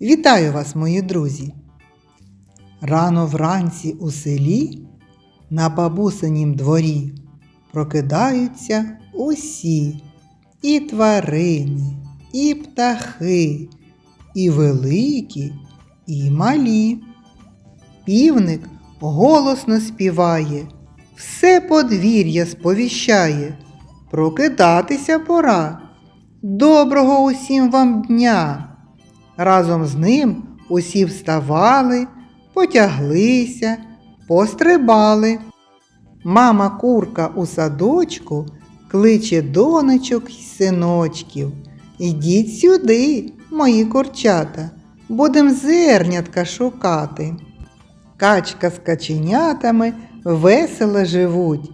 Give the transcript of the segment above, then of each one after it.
Вітаю вас, мої друзі! Рано вранці у селі на бабусинім дворі прокидаються усі і тварини, і птахи, і великі, і малі. Півник голосно співає, все подвір'я сповіщає. Прокидатися пора. Доброго усім вам дня! Разом з ним усі вставали, потяглися, пострибали. Мама курка у садочку кличе донечок й синочків. Ідіть сюди, мої курчата, будем зернятка шукати. Качка з каченятами весело живуть.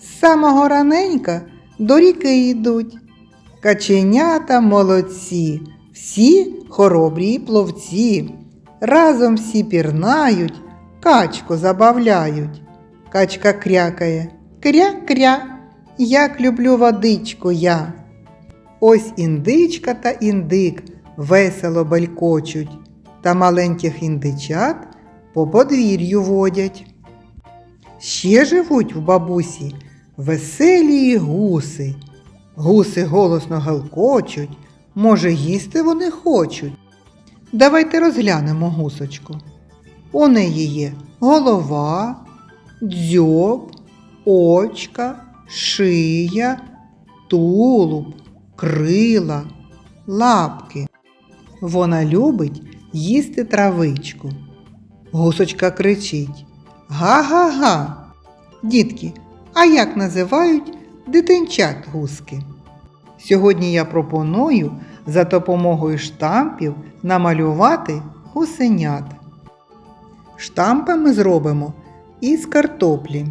З самого раненька до ріки йдуть. Каченята молодці, всі хоробрі пловці. Разом всі пірнають, качку забавляють. Качка крякає кря-кря, як люблю водичку я. Ось індичка та індик весело белькочуть, та маленьких індичат по подвір'ю водять. Ще живуть в бабусі веселі гуси. Гуси голосно галкочуть, може, їсти вони хочуть. Давайте розглянемо гусочку. У неї є голова, дзьоб, очка, шия, тулуб, крила, лапки. Вона любить їсти травичку. Гусочка кричить Га-га-га. Дітки, а як називають дитинчат гуски? Сьогодні я пропоную за допомогою штампів намалювати гусенят. Штампи ми зробимо із картоплі.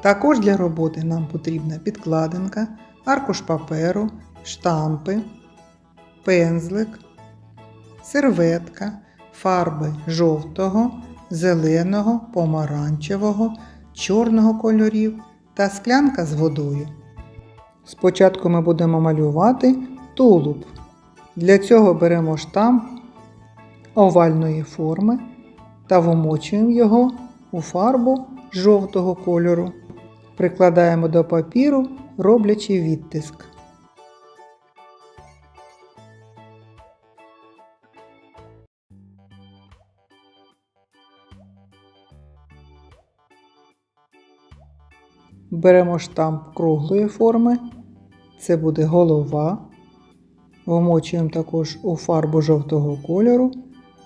Також для роботи нам потрібна підкладинка, аркуш паперу, штампи, пензлик, серветка, фарби жовтого, зеленого, помаранчевого, чорного кольорів та склянка з водою. Спочатку ми будемо малювати тулуб. Для цього беремо штамп овальної форми та вмочуємо його у фарбу жовтого кольору. Прикладаємо до папіру, роблячи відтиск. Беремо штамп круглої форми, це буде голова. Вмочуємо також у фарбу жовтого кольору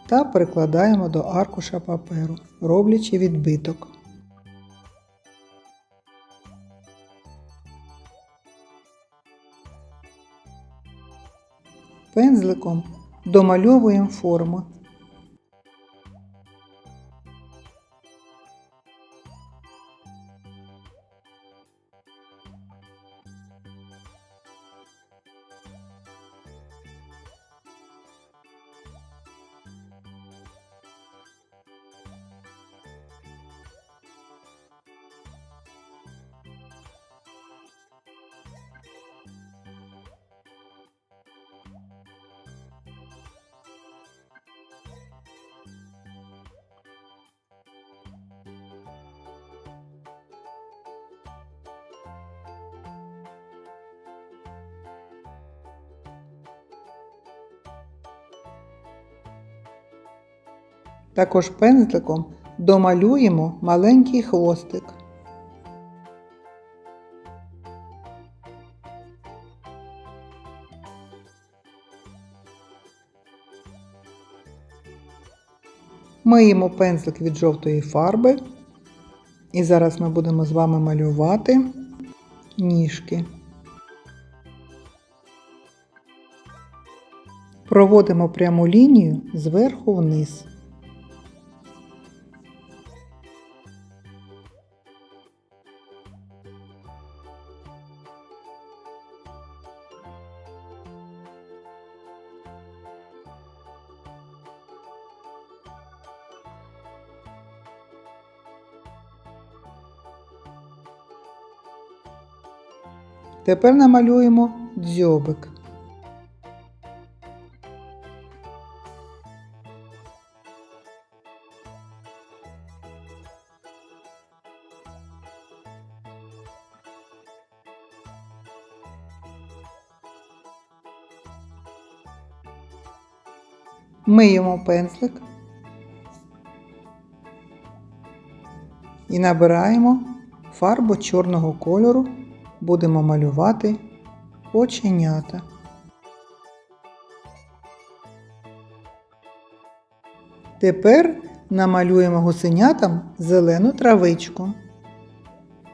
та прикладаємо до аркуша паперу, роблячи відбиток. Пензликом домальовуємо форму. Також пензликом домалюємо маленький хвостик. Миємо пензлик від жовтої фарби. І зараз ми будемо з вами малювати ніжки. Проводимо пряму лінію зверху вниз. Тепер намалюємо дзьобик. Миємо пензлик і набираємо фарбу чорного кольору будемо малювати оченята. Тепер намалюємо гусенятам зелену травичку.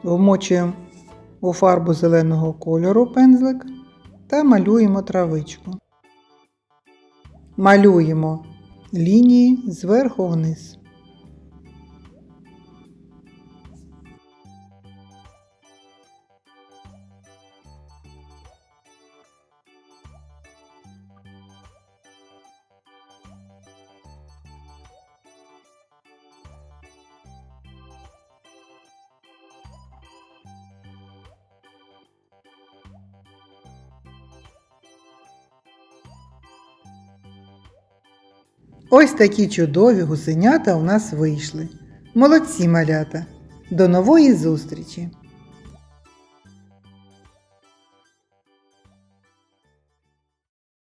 Вмочуємо у фарбу зеленого кольору пензлик та малюємо травичку. Малюємо лінії зверху вниз. Ось такі чудові гусенята у нас вийшли. Молодці малята! До нової зустрічі!